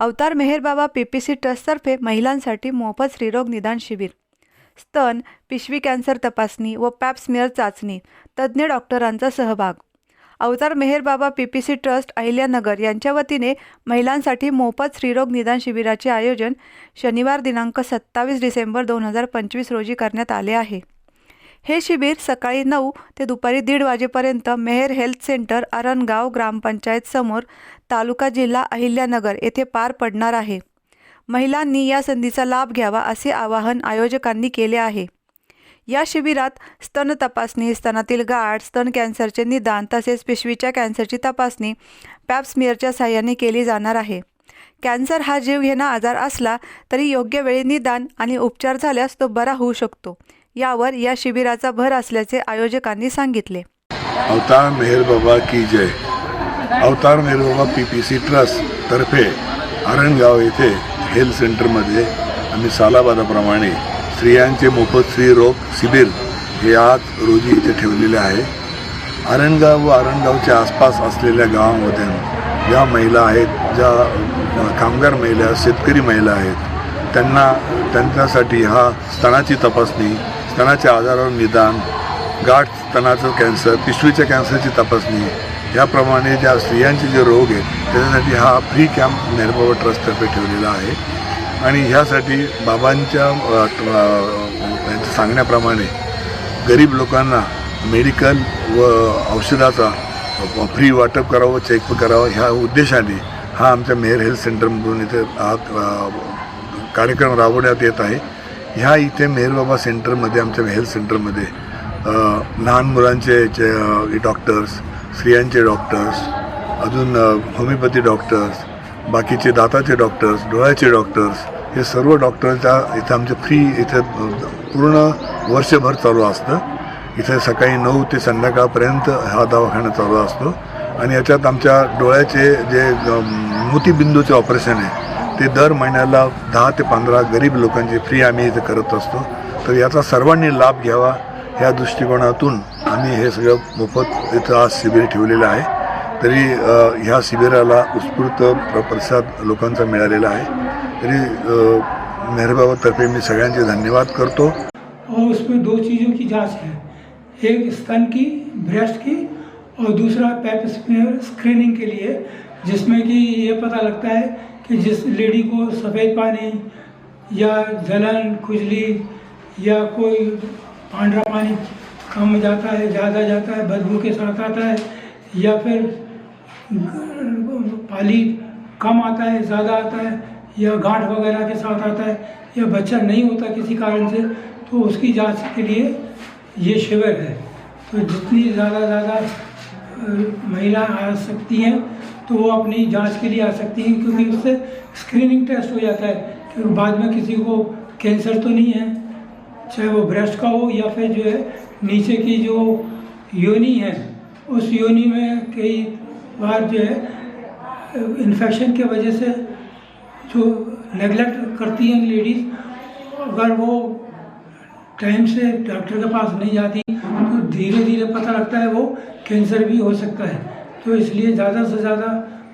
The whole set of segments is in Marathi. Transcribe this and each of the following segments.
Avatar Meherbaba P P C ट्रस्टतर्फे महिलांसाठी मोफत स्त्रीरोग निदान शिबिर. स्तन पिशवी कॅन्सर तपासणी व पॅप स्मिअर चाचणी तज्ज्ञ डॉक्टरांचा सहभाग. Avatar Meherbaba P P C trust Ahilyanagar यांच्या वतीने महिलांसाठी मोफत स्त्रीरोग निदान शिबिराचे आयोजन शनिवार दिनांक सत्तावीस डिसेंबर दोन हजार पंचवीस रोजी करण्यात आले आहे. हे शिबिर सकाळी नऊ ते दुपारी दीड वाजेपर्यंत मेहेर हेल्थ सेंटर अरणगाव ग्रामपंचायत समोर तालुका जिल्हा अहिल्यानगर येथे पार पडणार आहे. महिलांनी या संधीचा लाभ घ्यावा असे आवाहन आयोजकांनी केले आहे. या शिबिरात स्तन तपासणी स्तनातील गाठ स्तन कॅन्सरचे निदान तसेच पिशवीच्या कॅन्सरची तपासणी पॅप स्मिअरच्या केली जाणार आहे. कॅन्सर हा जीवघेणा आजार असला तरी योग्य वेळी निदान आणि उपचार झाल्यास तो बरा होऊ शकतो. यावर या शिबिराचा भर असल्याचे आयोजकांनी सांगितले. अवतार मेहर बाबा की जय. अवतार मेहर बाबा पी पी सी ट्रस्ट तर्फे आरणगाव येथे हेल्थ सेंटरमध्ये आम्ही सालाबादाप्रमाणे स्त्रियांचे मोफत स्त्री रोग शिबिर हे आज रोजी इथे ठेवलेले आहे. आरणगाव व आरणगावच्या आसपास असलेल्या गावामध्ये ज्या महिला आहेत ज्या कामगार महिला शेतकरी महिला आहेत त्यांना त्यांच्यासाठी हा स्तनाची तपासणी स्तनाच्या आजारावर निदान गाठ स्तनाचं कॅन्सर पिशवीच्या कॅन्सरची तपासणी याप्रमाणे ज्या स्त्रियांचे जे रोग आहेत त्याच्यासाठी हा फ्री कॅम्प नेहरबाबा ट्रस्टतर्फे ठेवलेला आहे. आणि ह्यासाठी बाबांच्या यांच्या सांगण्याप्रमाणे गरीब लोकांना मेडिकल व औषधाचा फ्री वाटप करावं चेक करावं ह्या उद्देशाने हा आमच्या मेयर हेल्थ सेंटरमधून इथे हा कार्यक्रम राबवण्यात येत आहे. ह्या इथे मेहरबाबा सेंटरमध्ये आमच्या हेल्थ सेंटरमध्ये लहान मुलांचे डॉक्टर्स स्त्रियांचे डॉक्टर्स अजून होमिओपॅथी डॉक्टर्स बाकीचे दाताचे डॉक्टर्स डोळ्याचे डॉक्टर्स हे सर्व डॉक्टरच्या इथं आमचे फ्री इथे पूर्ण वर्षभर चालू असतं. इथे सकाळी नऊ ते संध्याकाळपर्यंत हा दवाखाना चालू असतो. आणि याच्यात आमच्या डोळ्याचे जे मोतीबिंदूचे ऑपरेशन आहे ते दर महिन्याला दहा ते पंधरा गरीब लोकांचे फ्री आम्ही इथे करत असतो. तर याचा सर्वांनी लाभ घ्यावा ह्या दृष्टिकोनातून आम्ही हे सगळं मोफत इथं आज शिबिर ठेवलेलं आहे. तरी ह्या शिबिराला उत्स्फूर्त प्र प्रतिसाद लोकांचा मिळालेला आहे. तरी मेहरबाबातर्फे मी सगळ्यांचे धन्यवाद करतो. और उसमें दो चीज़ों की जांच है। एक स्तन की ब्रेस्ट की और दूसरा पैप स्क्रीनिंग के लिए जिसमें कि ये पता लगता है कि जिस लेडी को सफ़ेद पानी या जलन, खुजली या कोई पांडरा पानी कम जाता है, ज़्यादा जाता है, बदबू के साथ आता है, या फिर पाली कम आता है, ज़्यादा आता है, या गांठ वगैरह के साथ आता है, या बच्चा नहीं होता किसी कारण से तो उसकी जाँच के लिए ये शिविर है। तो जितनी ज़्यादा ज़्यादा महिला आ सकती हैं तो वो अपनी जाँच के लिए आ सकती हैं, क्योंकि उससे स्क्रीनिंग टेस्ट हो जाता है कि बाद में किसी को कैंसर तो नहीं है, चाहे वो ब्रेस्ट का हो या फिर जो है नीचे की जो योनी है, उस योनी में कई बार जो है इन्फेक्शन की वजह से जो नेगलेक्ट करती हैं लेडीज़ अगर वो टाइम से डॉक्टर के पास नहीं जाती तो धीरे धीरे पता लगता है वो कैंसर भी हो सकता है। तो इसलिए ज़्यादा से ज़्यादा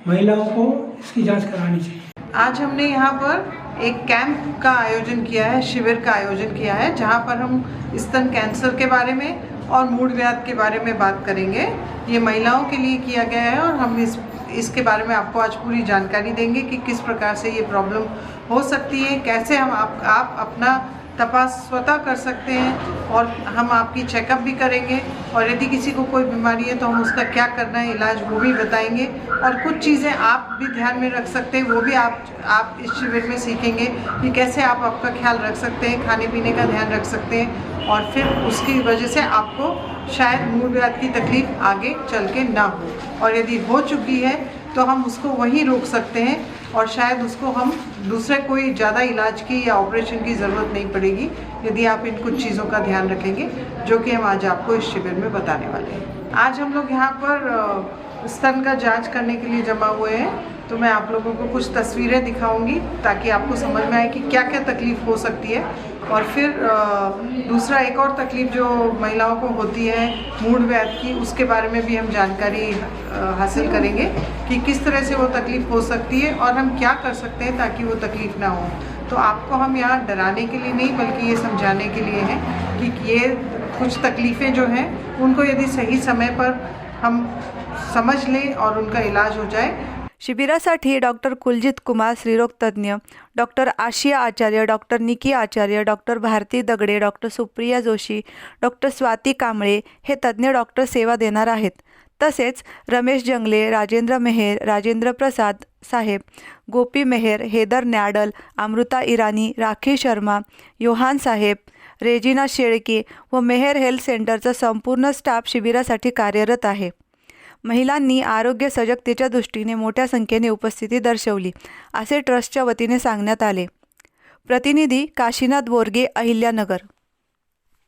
महिलाओं को इसकी जाँच करानी चाहिए। आज हमने यहाँ पर एक कैंप का आयोजन किया है, शिविर का आयोजन किया है, जहाँ पर हम स्तन कैंसर के बारे में और मूड व्याध के बारे में बात करेंगे। ये महिलाओं के लिए किया गया है और हम इस, इसके बारे में आपको आज पूरी जानकारी देंगे कि किस प्रकार से ये प्रॉब्लम हो सकती है, कैसे हम आप आप अपना तपास स्वतः कर सकते हैं और हम आपकी चेकअप भी करेंगे। और यदि किसी को कोई बीमारी है तो हम उसका क्या करना है, इलाज वो भी बताएँगे। और कुछ चीज़ें आप भी ध्यान में रख सकते हैं, वो भी आप आप इस शिविर में सीखेंगे कि कैसे आप आपका ख्याल रख सकते हैं खाने पीने का ध्यान रख सकते हैं और फिर उसकी वजह से आपको शायद मूल व्याध की तकलीफ़ आगे चल के ना हो। और यदि हो चुकी है तो हम उसको वहीं रोक सकते हैं और शायद उसको हम दूसरे कोई ज़्यादा इलाज की या ऑपरेशन की ज़रूरत नहीं पड़ेगी, यदि आप इन कुछ चीज़ों का ध्यान रखेंगे, जो कि हम आज आपको इस शिविर में बताने वाले हैं। आज हम लोग यहाँ पर स्तन का जाँच करने के लिए जमा हुए हैं तो मैं आप लोगों को कुछ तस्वीरें दिखाऊँगी, ताकि आपको समझ में आए कि क्या क्या तकलीफ़ हो सकती है। और फिर दूसरा एक और तकलीफ़ जो महिलाओं को होती है मूड व्याध की उसके बारे में भी हम जानकारी हासिल करेंगे कि किस तरह से वो तकलीफ़ हो सकती है और हम क्या कर सकते हैं ताकि वो तकलीफ़ ना हो। तो आपको हम यहाँ डराने के लिए नहीं, बल्कि ये समझाने के लिए हैं कि ये कुछ तकलीफ़ें जो हैं, उनको यदि सही समय पर हम समझ लें और उनका इलाज हो जाए शिबिरासाठी doctor Kuljit Kumar स्त्रीरोगतज्ञ doctor Ashiya Acharya doctor Niki Acharya doctor Bharati Dagade doctor Supriya Joshi doctor Swati Kamble हे तज्ज्ञ डॉक्टर सेवा देणार आहेत. तसेच रमेश जंगले राजेंद्र मेहेर Rajendra Prasad saheb Gopi Meher Heather Nydahl Amrita Irani Rakhi Sharma Yohan saheb Regina Shelke व मेहेर हेल्थ सेंटरचा संपूर्ण स्टाफ शिबिरासाठी कार्यरत आहे. महिलांनी आरोग्य सजगतेच्या दृष्टीने मोठ्या संख्येने उपस्थिती दर्शवली असे ट्रस्टच्या वतीने सांगण्यात आले. प्रतिनिधी काशीनाथ बोरगे अहिल्यानगर.